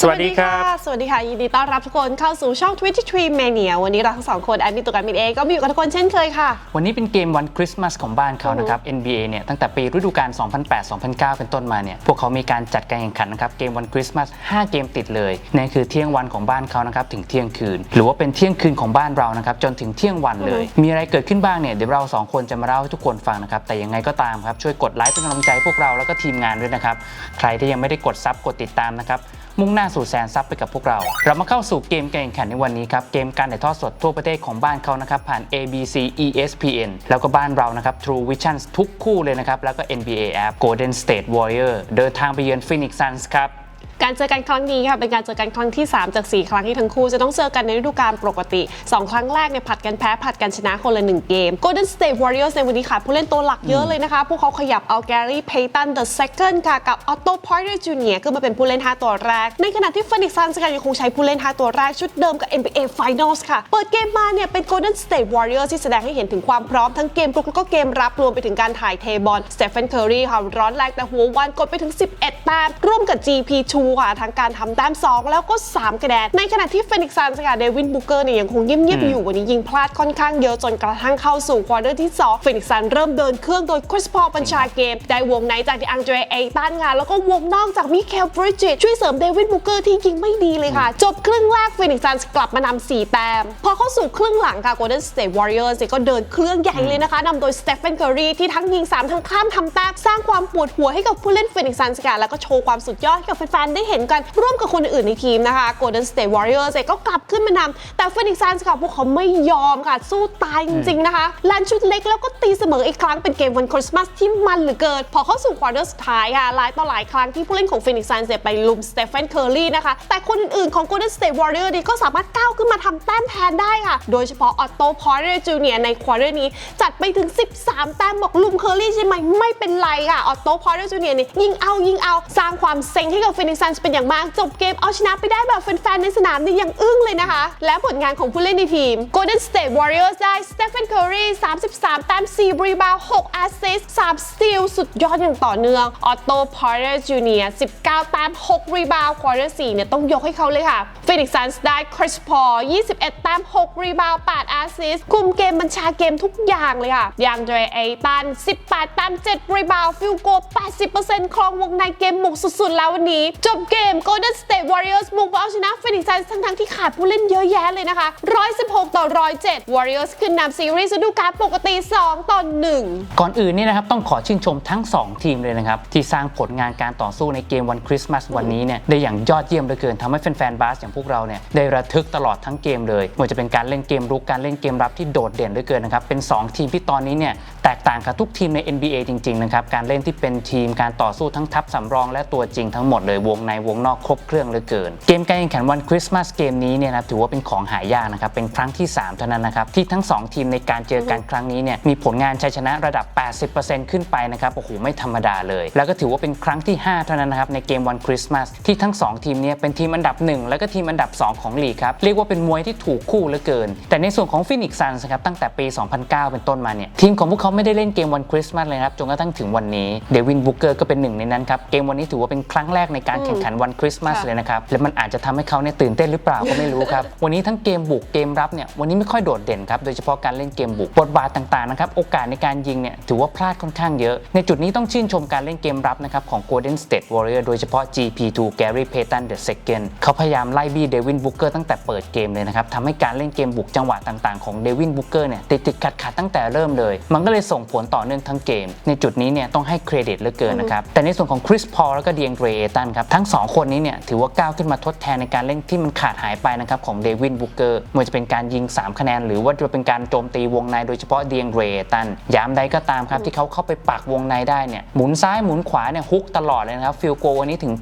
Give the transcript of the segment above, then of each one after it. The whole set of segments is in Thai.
สวัสดีครับ สวัสดีค่ะ ยินดีต้อนรับทุกคนเข้าสู่ช่อง23 Mania วันนี้เราทั้งสองคนแอดมินตุกันมินเองก็มีอยู่กับทุกคนเช่นเคยค่ะ วันนี้เป็นเกมวันคริสต์มาสของบ้านเขานะครับ NBA เนี่ยตั้งแต่ปีฤดูกาล 2008-2009 เป็นต้นมาเนี่ยพวกเขามีการจัดการแข่งขันนะครับเกมวันคริสต์มาส 5 เกมติดเลยนั่นคือเที่ยงวันของบ้านเขานะครับถึงเที่ยงคืน หรือว่าเป็นเที่ยงคืนของบ้านเรานะครับจนถึงเที่ยงวันเลย มีอะไรเกิดขึ้นบ้างเนี่ยเดี๋ยวเราสองคนจะมาเล่าให้ทุกคนฟังนะครับแต่ยังไงก็ตามครับช่วยกดไลค์เป็นกำลังใจให้พวกเราแล้วก็ทีมงานด้วยนะครับใครที่ยังไม่ได้กดซับกดติดตามนะครับ มุ่งหน้าสู่แสนซับไปกับพวกเรา เรามาเข้าสู่เกมการแข่งขันในวันนี้ครับ เกมการถ่ายทอดสดทั่วประเทศของบ้านเขานะครับ ผ่าน ABC ESPN แล้วก็บ้านเรานะครับ True Vision ทุกคู่เลยนะครับ แล้วก็ NBA App Golden State Warrior เดินทางไปเยือน Phoenix Suns ครับ การเจอกันครั้งนี้ค่ะเป็นการเจอกันครั้งที่ 3 จาก 4 ครั้งที่ทั้งคู่จะต้องเจอกันในฤดูกาลปกติ 2 ครั้งแรกเนี่ยผัดกันแพ้ผัดกันชนะคนละ 1 เกม Golden State Warriors ในวันนี้ขาดผู้เล่นตัวหลักเยอะเลยนะคะ พวกเขาขยับเอา Gary Payton the second ค่ะกับ Otto Porter Jr. ขึ้นมาเป็นผู้เล่น 5 ตัวแรก ในขณะที่ Phoenix Suns ค่ะยังคงใช้ผู้เล่น 5 ตัวแรกชุดเดิมกับ NBA Finals ค่ะ เปิดเกมมาเนี่ยเป็น Golden State Warriors ที่แสดงให้เห็นถึงความพร้อมทั้งเกมรุกแล้วก็เกมรับรวมไปถึงการถ่ายเทบอล Stephen Curry ค่ะร้อนแรงแต่หัววันกดไปถึง 11แต้มร่วมกับ GP2 ค่ะทั้งการทำแต้ม 2 แล้วก็3คะแนนในขณะที่ Phoenix Suns ค่ะเดวินบูเกอร์เนี่ยยังคงเงียบๆอยู่วันนี้ยิงพลาดค่อนข้างเยอะจนกระทั่งเข้าสู่ควอเตอร์ที่2 Phoenix Suns เริ่มเดินเครื่องโดยคริสพอลบัญชาเกม ได้วงในจากดิอังเดรเอตันค่ะแล้วก็วงนอกจากมิเคลบริดจ์ช่วยเสริมเดวินบูเกอร์ที่ยิงไม่ดีเลยค่ะ จบครึ่งแรก Phoenix Suns กลับมานำ4แต้มพอเข้าสู่ครึ่งหลังค่ะ Golden State Warriors เนี่ยก็เดินเครื่องใหญ่เลยนะคะนำโดย Stephen Curry ที่ทั้งยิง3ทั้งข้ามทำแต้มสร้างความปวดหัวให้กับผู้เล่น Phoenix Suns ค่ะแล้วก็โชว์ความสุดยอดให้กับแฟนๆได้เห็นกันร่วมกับคนอื่นในทีมนะคะ Golden State Warriors เองก็กลับขึ้นมานำแต่ Phoenix Suns ค่ะพวกเขาไม่ยอมค่ะ สู้ตายจริง ๆ นะคะลันชุดเล็กแล้วก็ตีเสมออีกครั้งเป็นเกมวันคริสต์มาสที่มันเหลือเกิน พอเข้าสู่ควอเตอร์สุดท้ายค่ะหลายต่อหลายครั้งที่ผู้เล่นของ Phoenix Suns เนี่ยไปลุม Stephen Curry นะคะ แต่คนอื่น ๆ ของ Golden State Warriors นี่ก็สามารถก้าวขึ้นมาทำแต้มแทนได้ค่ะ โดยเฉพาะ Otto Porter Jr. ในควอเตอร์นี้จัดไปถึง 13 แต้มบอกลุม Curry ใช่ไหมไม่เป็นไรค่ะ Otto Porter Jr. เนี่ยยิงเอายิงเอาสร้างความเซ็งให้กับ Phoenix Suns เป็นอย่างมาก จบเกมเอาชนะไปได้แบบแฟนๆในสนามนี่ยังอึ้งเลยนะคะ และผลงานของผู้เล่นในทีม Golden State Warriors ได้ Stephen Curry 33แต้ม4รีบาวด์6แอสซิสต์3สตีลสุดยอดอย่างต่อเนื่อง Otto Porter Jr. 19แต้ม6รีบาวควอเตอร์4เนี่ยต้องยกให้เขาเลยค่ะ Phoenix Suns ได้ Chris Paul 21แต้ม6รีบาวด์8แอสซิสต์คุมเกมบัญชาเกมทุกอย่างเลยค่ะย่างเดรเอตัน18แต้ม7รีบาวฟิลโก80%ครองวงในเกมบุกสุดๆ แล้ววันนี้ จบเกม Golden State Warriors บุกมาเอาชนะ Phoenix Suns ทั้งๆที่ขาดผู้เล่นเยอะแยะเลยนะคะ 116 ต่อ 107 Warriors ขึ้นนำซีรีส์ฤดูกาลปกติ 2 ต่อ 1 ก่อนอื่นเนี่ยนะครับต้องขอชื่นชมทั้ง 2 ทีมเลยนะครับ ที่สร้างผลงานการต่อสู้ในเกมวันคริสต์มาสวันนี้เนี่ยได้อย่างยอดเยี่ยมเหลือเกินทำให้แฟนๆบาสอย่างพวกเราเนี่ยได้ระทึกตลอดทั้งเกมเลยไม่ว่าจะเป็นการเล่นเกมรุกการเล่นเกมรับที่โดดเด่นเหลือเกินนะครับเป็น 2 ทีมที่ตอนนี้เนี่ยแตกต่างกับทุกทีมใน NBA จริงๆนะครับการเล่นที่เป็นทีมการต่อสู้ทั้งทัพสำรองและตัวจริงทั้งหมดเลยวงในวงนอกครบเครื่องเหลือเกิน เกมการแข่งขันวันคริสต์มาสเกมนี้เนี่ยนะถือว่าเป็นของหายากนะครับเป็นครั้งที่ 3 เท่านั้นนะครับที่ทั้ง 2 ทีมในการเจอกันครั้งนี้เนี่ยมีผลงานชัยชนะระดับ 80%ขึ้นไปนะครับโอ้โหไม่ธรรมดาเลย แล้วก็ถือว่าเป็นครั้งที่ 5 เท่านั้นนะครับในเกมวันคริสต์มาสที่ทั้ง 2 ทีมเนี่ยเป็นทีมอันดับ 1 แล้วก็ทีมอันดับ 2 ของลีกครับเรียกว่าเป็นมวยที่ถูกคู่เหลือเกิน แต่ในส่วนของฟินิกซ์ซันส์ครับตั้งแต่ปี 2009 เป็นต้นมาเนี่ยทีมของพวกเขาไม่ได้เล่นเกมวันคริสต์มาสเลยครับจนกระทั่งถึงวันนี้เดวินบุกเกอร์ก็เป็นหนึ่งในนั้นครับเกมวันนี้ถือว่าเป็นครั้งแรกในการแข่งขันวันคริสต์มาสค่ะเลยนะครับ และมันอาจจะทำให้เขาเนี่ยตื่นเต้นหรือเปล่าก็ไม่รู้ครับ วันนี้ทั้งเกมบุกเกมรับเนี่ยวันนี้ไม่ค่อยโดดเด่นครับ โดยเฉพาะการเล่นเกมบุกบทบาทต่างๆนะครับโอกาสในการยิงเนี่ยถือว่าพลาดค่อนข้างเยอะ ในจุดนี้ต้องชื่นชมการเล่นเกมรับนะครับของ Golden State Warrior โดยเฉพาะ GP2 Gary Payton the second เขาพยายามไล่บี้เดวินบุกเกอร์ตั้งแต่เปิดเกมเลยนะครับทำให้การเล่นเกมบุกจังหวะต่างๆของเดวินบุกเกอร์เนี่ยติดติดขัดขัดๆตั้งแต่เริ่มเลย มันก็เลยส่งผลต่อเนื่องทั้งเกม ในจุดนี้เนี่ยต้องให้เครดิตเหลือเกินนะครับแต่ในส่วนของคริสพอลแล้วก็เดียงเกรเอตันครับทั้ง 2 คนนี้เนี่ยถือว่าก้าวขึ้นมาทดแทนในการเล่นที่มันขาดหายไปนะครับของเดวินบุกเกอร์ไม่ว่าจะเป็นการยิง 3 คะแนน หรือว่าจะเป็นการโจมตีวงในโดยเฉพาะเดียงเรตันยามใดก็ตามครับที่เขาเข้าไปปักวงในได้เนี่ยหมุนซ้ายหมุนขวาเนี่ยฮุกตลอดเลยนะครับฟิลโกวันนี้ถึง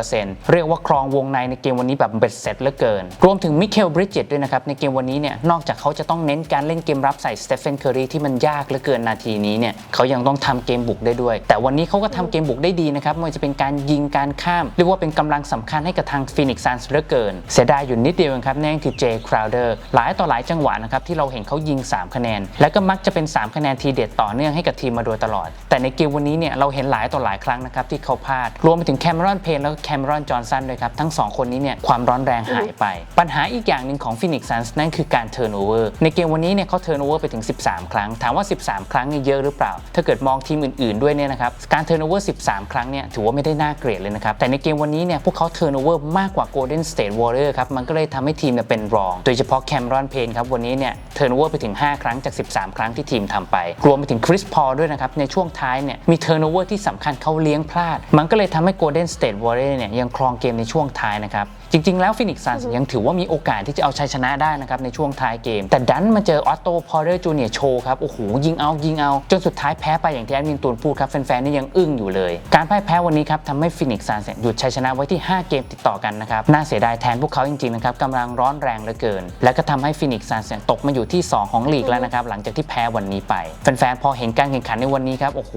80%เรียกว่าครองวงในในเกมวันนี้แบบเบ็ดเสร็จเหลือเกิน รวมถึงมิเคลบริดเจตด้วยนะครับในเกมวันนี้เนี่ยนอกจากเขาจะต้องเน้นการเล่นเกมรับใส่สเตฟ h นเคอรีที่มันยากเหลือเกินนาทีนี้เนี่ยเขายังต้องทำเกมบุกได้ด้วย แต่วันนี้เขาก็ทำเกมบุกได้ดีนะครับไม่ว่าจะเป็นการยิงการข้ามเรียกว่าเป็นกำลังสำคัญให้กับทางฟินิกซ์ซันส์เหลือเกิน เสียดายอยู่นิดเดียวครับนั่นคือเจคราวเดอร์หลายต่อหลายจังหวะนะครับที่เราเห็นเขายิง 3 คะแนน และก็มักจะเป็น 3 คะแนนทีเด็ดต่อเนื่องให้กับทีมมาโดยตลอด แต่ในเกมวันนี้เนี่ยเราเห็นหลายต่อหลายครั้งนะครับที่เขาพลาด รวมไปถึงแคม e รอนเพนแล้วก็แคม e รอนจอห์นสันด้วยครับทั้งสองคนนี้เนี่ยความร้อนแรงหายไป ปัญหาอีกอย่างหนึ่งของฟินิกซ์ซันส์นั่นคือการเทิร์นโอเวอร์ในเกมวันนี้เนี่ยเขาเทิร์นโอเวอร์ไปถึง 13 ครั้ง ถามว่า 13 ครั้งนี่เยอะหรือเปล่า ถ้าเกิดมองทีมอื่น ๆด้วยเนี่ยนะครับการเทิร์นโอเวอร์ 13 ครั้งเนี่ยถือว่าไม่ได้น่าเกลียดเลยนะครับแต่ในเกมวันนี้เนี่ยพวกเขาเทิร์นโอเวอร์มากกว่า Golden State Warrior ครับมันก็เลยทำให้ทีมเนี่ยเป็นรอง โดยเฉพาะแคมรอนเพนครับวันนี้เนี่ยเทิร์นโอเวอร์ไปถึง 5 ครั้งจาก 13 ครั้งที่ทีมทำไป รวมไปถึงคริสพอลด้วยนะครับในช่วงท้ายเนี่ยมีเทิร์นโอเวอร์ที่สำคัญเขาเลี้ยงพลาด มันก็เลยทำให้ Golden State Warrior เนี่ยยังครองเกมในช่วงท้ายนะครับ จริง ๆ แล้วฟินิกซ์ซันยังถือว่ามีโอกาสที่จะเอาชัยชนะได้นะครับในช่วงท้ายเกม แต่ดันมาเจอออตโตพอร์เรอร์จูเนียโชว์ครับ โอ้โห ยิงเอา ยิงเอา จนสุดท้ายแพ้ไปอย่างที่แอดมินตูนพูดครับ แฟนๆ นี่ยังอึ้งอยู่เลย การพ่ายแพ้วันนี้ครับทำให้ฟินิกซ์ซันหยุดชัยชนะไว้ที่ 5 เกมติดต่อกันนะครับ น่าเสียดายแทนพวกเขาจริง ๆ นะครับกำลังร้อนแรงเหลือเกิน และก็ทำให้ฟินิกซ์ซันตกมาอยู่ที่ 2 ของลีกแล้วนะครับหลังจากที่แพ้วันนี้ไปแฟนๆพอเห็นการแข่งขันในวันนี้ครับโอ้โห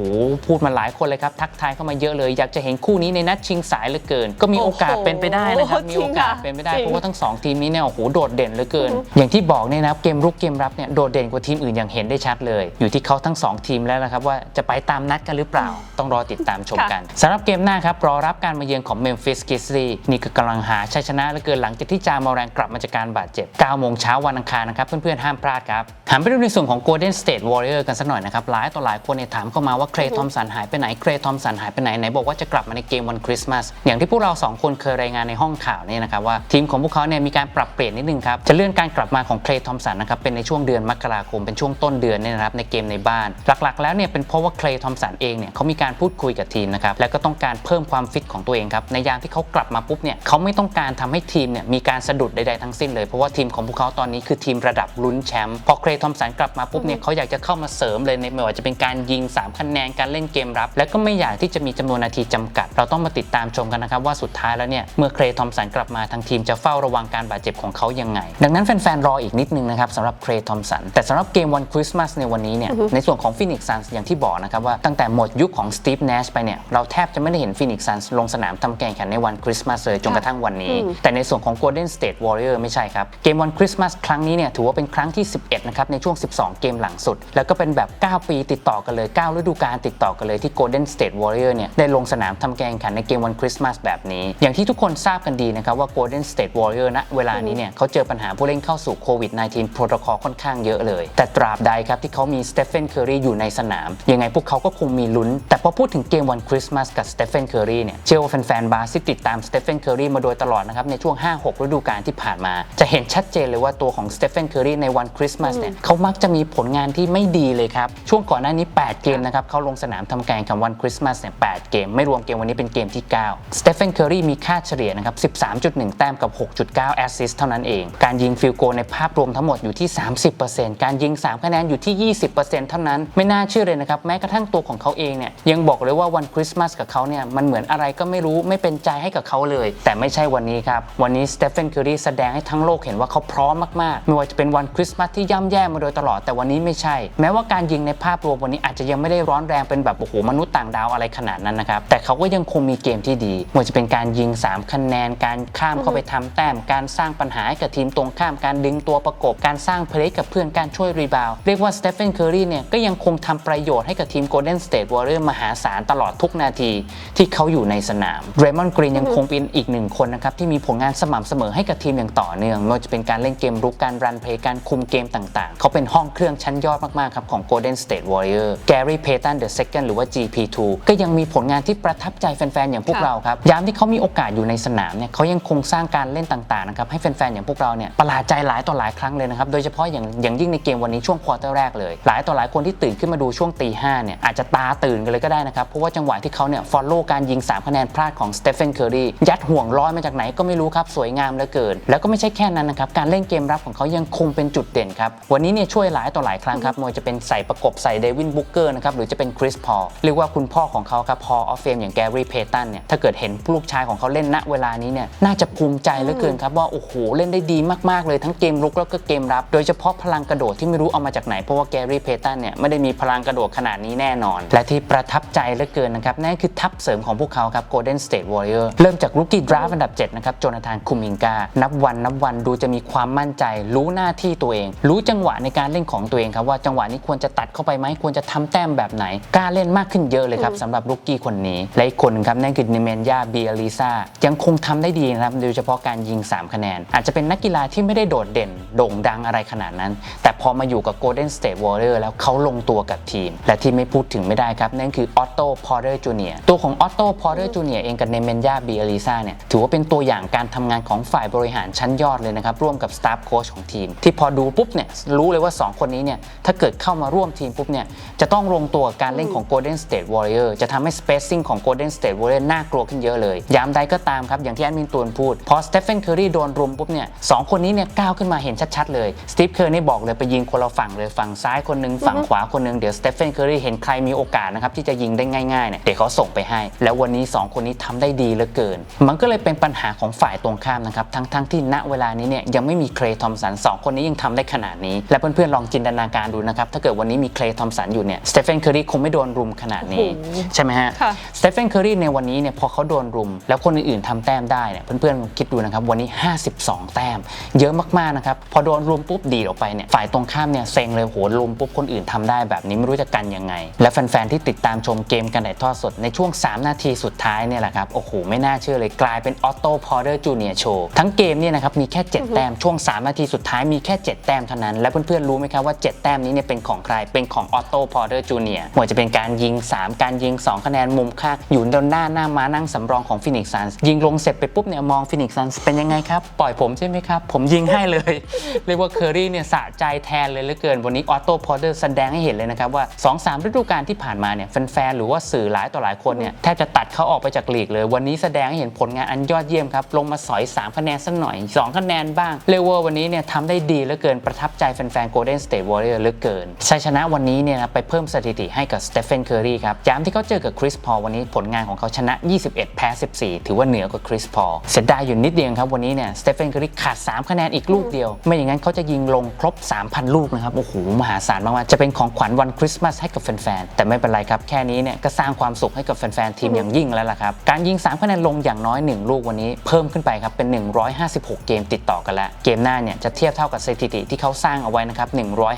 พูดมาหลายคนเลยครับทักทายเข้ามาเยอะเลย อยากจะเห็นคู่นี้ในนัดชิงสายเหลือเกิน ก็มีโอกาสเป็นไปได้นะครับมีโอกาสเป็นไปได้จริงเพราะว่าทั้งสองทีมนี้เนี่ยโอ้โหโดดเด่นเหลือเกิน อย่างที่บอกเนี่ยนะครับเกมรุกเกมรับเนี่ยโดดเด่นกว่าทีมอื่นอย่างเห็นได้ชัดเลย อยู่ที่เขาทั้งสองทีมแล้วนะครับว่าจะไปตามนัดกันหรือเปล่า ต้องรอติดตามชมกันสำหรับเกมหน้าครับรอรับการมาเยือนของเมมฟิสกิสลีนี่คือกำลังหาชัยชนะเหลือเกินหลังจากที่จามาแรงกลับมาจากการบาดเจ็บ9โมงเช้าวันอังคารนะครับเพื่อนๆห้ามพลาดครับหันไปดูในส่วนของ Golden State Warrior กันสักหน่อยนะครับหลายต่อหลายคนเนี่ยถามเข้ามาว่าเครทอมสันหายไปไหนเครทอมสันหายไปไหนไหนบอกว่าจะกลับมาในเกมวันคริสต์มาสอย่างที่พวกเราสองคนเคยรายงานในห้องข่าวเนี่ยนะครับว่าทีมของพวกเขาเนี่ยมีการปรับเปลี่ยนนิดนึงครับจะเลื่อนการกลับมาของเคลย์ทอมสันนะครับเป็นในช่วงเดือนมกราคมเป็นช่วงต้นเดือนเนี่ยนะครับในเกมในบ้าน หลักๆ แล้วเนี่ยเป็นเพราะว่าเคลย์ทอมสันเองเนี่ยเขามีการพูดคุยกับทีมนะครับแล้วก็ต้องการเพิ่มความฟิตของตัวเองครับในยามที่เขากลับมาปุ๊บเนี่ยเขาไม่ต้องการทำให้ทีมเนี่ยมีการสะดุดใดๆทั้งสิ้นเลยเพราะว่าทีมของพวกเขาตอนนี้คือทีมระดับลุ้นแชมป์พอเคลย์ทอมสันกลับมาปุ๊บเนี่ยเขาอยากจะเข้ามาเสริมเลยในไม่ว่าจะเป็นการยิงสามคะแนนการเล่นเกมรับ และก็ไม่อยากที่จะมีจำนวนนาทีจำกัด เราต้องมาติดตามชมกันนะครับว่าสุดท้ายแล้วเนี่ยเมื่อเคลย์ทอมสันกลับมาทางทีมจะเฝ้าระวังการบาดเจ็บของเขายังไง ดังนั้นแฟนๆ รออีกนิดนึงนะครับสำหรับเครย์ทอมสัน แต่สำหรับเกมวันคริสต์มาสในวันนี้เนี่ยในส่วนของฟินิกซ์ซันอย่างที่บอกนะครับว่าตั้งแต่หมดยุคของสตีฟเนชไปเนี่ยเราแทบจะไม่ได้เห็นฟินิกซ์ซันลงสนามทำแข่งขันในวันคริสต์มาสเลยจนกระทั่งวันนี้ แต่ในส่วนของ Golden State Warrior ไม่ใช่ครับเกมวันคริสต์มาสครั้งนี้เนี่ยถือว่าเป็นครั้งที่ 11นะครับในช่วง 12 เกมหลังสุด แล้วก็เป็นแบบ 9 ปีติดต่อกันเลย 9 ฤดูกาลติดต่อกันเลยที่ Golden State Warrior เนี่ยได้ลงสนามทำแข่งขันในเกมวันคริสต์มาสแบบนี้ อย่างที่ทุกคนทราบกันดีนะครับว่า Golden State Warrior ณเวลานี้เนี่ยเขาเจอปัญหาผู้เล่นเข้าสู่โควิด -19 โปรโตคอลค่อนข้างเยอะเลย แต่ตราบใดครับที่เขามีสเตฟ h นเคอรีอยู่ในสนาม ยังไงพวกเขาก็คงมีลุ้น แต่พอพูดถึงเกมวันคริสต์มาสกับสเตฟ h นเคอรีเนี่ยเชื่อว่าแฟนๆบาสที่ติดตามสเตฟ h นเคอรีมาโดยตลอดนะครับในช่วง 5-6 ฤดูกาลที่ผ่านมา จะเห็นชัดเจนเลยว่าตัวของสเตฟ h นเคอรีในวันคริสต์มาสเนี่ยเขามักจะมีผลงานที่ไม่ดีเลยครับช่วงก่อนหน้านี้ 8 เกมนะครับเขาลงสนามทำการแข่งขันวันคริสต์มาสเนี่ย8เกมไม่รวมเกมวันนี้เป็นเกมที่9สเตฟ h นเคอรีมีค่าเฉลี่ยนะครับ3.1 แต้มกับ 6.9 แอสซิสต์เท่านั้นเอง การยิงฟิลโกในภาพรวมทั้งหมดอยู่ที่ 30%การยิง 3 คะแนนอยู่ที่ 20%เท่านั้น ไม่น่าเชื่อเลยนะครับ แม้กระทั่งตัวของเขาเองเนี่ยยังบอกเลยว่าวันคริสต์มาสกับเขาเนี่ยมันเหมือนอะไรก็ไม่รู้ไม่เป็นใจให้กับเขาเลย แต่ไม่ใช่วันนี้ครับ วันนี้สเตฟ h นเคอรีแสดงให้ทั้งโลกเห็นว่าเขาพร้อมมากๆ ไม่ว่าจะเป็นวันคริสต์มาสที่ย่ำแย่มาโดยตลอดแต่วันนี้ไม่ใช่ แม้ว่าการยิงในภาพรวมวันนี้อาจจะยังไม่ได้ร้อนแรงเป็นแบบโอ้โหมนุษย์ต่างดาวอะไรขนาดนั้นนะครับแต่เขาก็ยังคงมีเกมที่ดีไม่ว่าจะเป็นการยิง 3 คะแนนการข้ามเข้าไปทำแต้ม การสร้างปัญหาให้กับทีมตรงข้ามการดึงตัวประกบการสร้างเพลย์กับเพื่อนการช่วยรีบาวด์เรียกว่าสเตฟ h นเคอรีเนี่ยก็ยังคงทำประโยชน์ให้กับทีม Golden State Warriors มหาศาลตลอดทุกนาทีที่เขาอยู่ในสนามเรมอนกรีนยังคงเป็นอีกหนึ่งคนนะครับที่มีผลงานสม่ำเสมอให้กับทีมอย่างต่อเนื่องไม่ว่าจะเป็นการเล่นเกมรุกการรันเพลย์การคุมเกมต่างเขาเป็นห้องเครื่องชั้นยอดมากๆครับของ Golden State Warrior Gary Payton the second หรือว่า GP2 ก็ยังมีผลงานที่ประทับใจแฟนๆอย่างพวกค่ะเราครับยามที่เขามีโอกาสอยู่ในสนามเนี่ยเขายังคงสร้างการเล่นต่างๆนะครับให้แฟนๆอย่างพวกเราเนี่ยประหลาดใจหลายต่อหลายครั้งเลยนะครับโดยเฉพาะอย่างอย่างยิ่งในเกมวันนี้ช่วงควอเตอร์แรกเลย หลายต่อหลายคนที่ตื่นขึ้นมาดูช่วงตีห้าเนี่ยอาจจะตาตื่นกันเลยก็ได้นะครับเพราะว่าจังหวะที่เขาเนี่ย follow การยิงสามคะแนนพลาดของสเตฟ e n นเคอร์รียัดห่วงร้อยมาจากไหนก็ไม่รู้ครับสวยงามเหลือเกิน แล้วก็ไม่ใช่แค่นั้นนะครับการเล่นเกมรับของเขายังคงเป็นจุดเด่นครับวันนี้เนี่ยช่วยหลายต่อหลายครั้งครับมว่าจะเป็นใส่ประกบใส่เดวินบุ๊กเกอร์นะครับหรือจะเป็นคริสพอลเรียกว่าคุณพ่อของเขาครับพอออฟเฟมอย่างแกรี่เพตันเนี่ยถ้าเกิดเห็นลูกชายของเขาเล่นณเวลานี้เนี่ยน่าจะภูมิใจเหลือเกินครับว่าโอ้โหเล่นได้ดีมากๆเลยทั้งเกมรุกแล้วก็เกมรับ โดยเฉพาะพลังกระโดดที่ไม่รู้เอามาจากไหนเพราะว่าแกรี่เพตันเนี่ยไม่ได้มีพลังกระโดดขนาดนี้แน่นอน และที่ประทับใจเหลือเกินนะครับนั่นคือทัพเสริมของพวกเขาครับ Golden State Warrior เริ่มจากลูกี้ดราฟอันดับ 7 นะครับโจนาธานคุมิงกา นับวันนับวันดูจะมีความมั่นใจ รู้หน้าที่ตัวเอง รู้จังหวะในการเล่นของตัวเองครับว่าจังหวะนี้ควรจะตัดเข้าไปไหมควรจะทำแต้มแบบไหนกล้าเล่นมากขึ้นเยอะเลยครับสำหรับลูกี้คนนี้และอีกคนหนึงครับนั่นคือนิเมนยาเบียลิซายังคงทำได้ดีนะครับโดยเฉพาะการยิง 3 คะแนน อาจจะเป็นนักกีฬาที่ไม่ได้โดดเด่น โด่งดังอะไรขนาดนั้น แต่พอมาอยู่กับ Golden State Warrior แล้วเขาลงตัวกับทีม และที่ไม่พูดถึงไม่ได้ครับ นั่นคือออตโต้พอร์เตอร์จูเนียตัวของออตโต้พอร์เตอร์จูเนียเองกับเนเมนยาบียลิซาเนี่ยถือว่าเป็นตัวอย่างการทำงานของฝ่ายบริหารชั้นยอดเลยนะครับร่วมกับสตาฟโค้ชของทีม ที่พอดูปุ๊บเนี่ยรู้เลยว่า 2 คนนี้เนี่ยถ้าเกิดเข้ามาร่วมทีมปุ๊บเนี่ยจะต้องลงตัวกับการเล่นของ Golden State Warrior จะทำให้ spacing ของ Golden State Warrior น่ากลัวขึ้นเยอะเลยยามใดก็ตามครับอย่างที่แอดมินตูนพูด พอสเตฟ h นเคอรีโดนรุมปุ๊บเนี่ยสองคนนี้เนี่ยก้าวขึ้นมาเห็นชัด ๆ เลยสตีฟเคอร์นี่บอกเลยไปยิงคนละฝั่งเลยฝั่งซ้ายคนหนึงฝั่งขวาคนหนึงเดี๋ยวสเตฟ n นเคอรีเห็นใครมีโอกาสนะครับที่จะยิงได้ง่ายๆเนี่ยเดี๋ยวเขาส่งไปให้ แล้ววันนี้สองคนนี้ทำได้ดีเหลือเกิน มันก็เลยเป็นปัญหาของฝ่ายตรงข้ามนะครับทั้งๆที่ณเวลานี้เนี่ยยังไม่มีเคลย์ทอมสันสองคนนี้ยังทำได้ขนาดนี้ และเพื่อนๆลองจินตนาการดูนะครับถ้าเกิดวันนี้มีเคลย์ทอมสันอยู่เนี่ยสเตฟ n นเคอรีคงไม่โดนรุมขนาดนี้โอ้โหใช่ไหมฮะค่ะสเตฟ n นเคอรีในวันนี้เนี่ยพอเขาโดนรุม แล้วคนอื่นๆทำแต้มได้เนี่ยเพื่อนๆคิดดูนะครับวันนี้ 52 แต้ม เยอะมากๆนะครับพอโดนรุมปุ๊บดีดออกไปเนี่ยฝ่ายตรงข้ามเนี่ยเซ็งเลยโหรุมปุ๊บคนอื่นทำได้แบบนี้ไม่รู้จะกันยังไง และแฟนๆที่ติดตามชมเกมกันถ่ายทอดสดในช่วง 3 นาทีสุดท้ายเนี่ยแหละครับโอ้โหไม่น่าเชื่อเลยกลายเป็นออโต้พอร์เตอร์จูเนียโชว์ทั้งเกมเนี่ยนะครับมีแค่ 7 แต้มช่วง 3 นาทีสุดท้ายมีแค่ 7 แต้มเท่านั้น และเพื่อนๆรู้ไหมครับว่า 7 แต้มนี้เนี่ยเป็นของใครเป็นของออโต้พอร์เตอร์จูเนียไม่ว่าจะเป็นการยิง 3 การยิง 2 คะแนนมุมข้างอยู่ด้านหน้าหน้าม้านั่งสำรองของฟินิกซ์ซันยิงลงเสร็จไปปุ๊บเนี่ยมองฟินิกซ์ซันเป็นยังไงครับ ปล่อยผมใช่ไหมครับ ผมยิงให้เลย เรียกว่าเคอรี่เนี่ยสะใจแทนเลยเหลือเกิน วันนี้ออโต้พอร์เตอร์แสดงให้เห็นเลยนะครับ ว่า 2-3ฤดูกาลที่ผ่านมาเนี่ยแฟนๆหรือว่าสื่อหลายต่อหลายคนเนี่ยแทบจะตัดเขาออกไปจากลีกเลย วันนี้แสดงให้เห็นผลงานอันยอดเยี่ยมครับลงมาสอย 3 คะแนนสักหน่อย 2 คะแนนบ้างเรียกว่าวันนี้เนี่ยทำได้ดีเหลือเกินประทับใจแฟนๆ Golden State Warrior เหลือเกินชัยชนะวันนี้เนี่ยนะไปเพิ่มสถิติให้กับสเตฟ e n นเคอรีครับยามที่เขาเจอกับคริสพอลวันนี้ผลงานของเขาชนะ 21 แพ้ 14 ถือว่าเหนือกว่าคริสพอลเสียดายอยู่นิดเดียวครับวันนี้เนี่ยสเตฟ e n นเคอรีขาด 3 คะแนนอีกลูกเดียว ไม่อย่างนั้นเขาจะยิงลงครบ 3,000 ลูกนะครับ โอ้โห มหาศาลมากๆ จะเป็นของขวัญวันคริสต์มาสให้กับแฟนๆ แต่ไม่เป็นไรครับ แค่นี้เนี่ยก็สร้างความสุขให้กับแฟนๆ ทีมอย่างยิ่งแล้วล่ะครับ การยิง 3 คะแนนลงอย่างน้อย 1 ลูกวันนี้เพิ่มขึ้นไปครับ เป็น 156 เกมติดต่อกันแล้ว เกมหน้าเนี่ยจะเทียบเท่ากับสถิติที่เขาสร้างเอาไว้นะครับ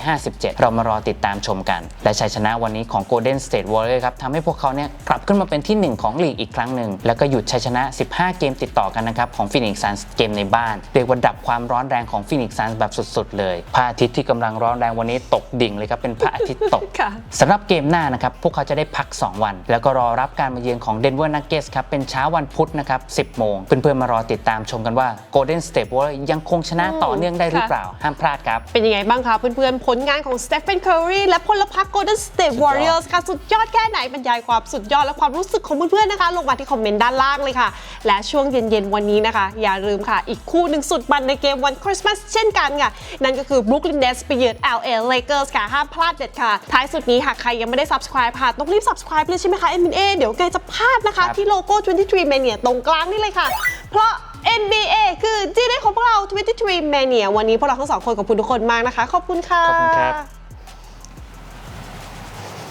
157 เรามารอติดตามชมกัน และชัยชนะวันนี้ของ Golden State Warriors ครับทำให้พวกเขาเนี่ยกลับขึ้นมาเป็นที่หนึ่งของลีกอีกครั้งหนึ่งแล้วก็หยุดชัยชนะ 15 เกมติดต่อกันนะครับของ Phoenix Suns เกมในบ้าน เรียกว่าดับความร้อนแรงของ Phoenix Suns แบบสุดๆ เลยพระอาทิตย์ที่กำลังร้อนแรงวันนี้ตกดิ่งเลยครับเป็นพระอาทิตย์ตกค่ะสำหรับเกมหน้านะครับพวกเขาจะได้พัก 2 วัน แล้วก็รอรับการมาเยือนของ Denver Nuggets ครับเป็นเช้าวันพุธนะครับ10โมงเพื่อนๆมารอติดตามชมกันว่า Golden State Warriors ยังคงชนะต่อเนื่องได้หรือเปล่าห้ามพลาดครับเป็นยังไงบ้างคะเพื่อนๆผลงานของสเตฟ e n นเคอรีและพลพรรค Golden State Warriors ค่ะสุดยอดแค่ไหนบรรยายความสุดยอดและความรู้สึกของเพื่อนๆนะคะลงมาที่คอมเมนต์ด้านล่างเลยค่ะ และช่วงเย็นๆวันนี้นะคะ อย่าลืมค่ะ อีกคู่หนึ่งสุดมันในเกมวันคริสต์มาสเช่นกันค่ะ นั่นก็คือ Brooklyn Nets ไปเยือน LA Lakers ค่ะ ห้ามพลาดเด็ดค่ะ ท้ายสุดนี้หากใครยังไม่ได้ subscribe ค่ะ ต้องรีบ subscribe เลยใช่ไหมคะเอ็มเอเดี๋ยวไกจะพลาดนะคะครับที่โลโก้ 23 Mania ตรงกลางนี่เลยค่ะ เพราะ NBA คือจีได้ของพวกเรา 23 Mania วันนี้พวกเราทั้งสองคนขอบคุณทุกคนมากนะคะ ขอบคุณค่ะ ขอบคุณครับ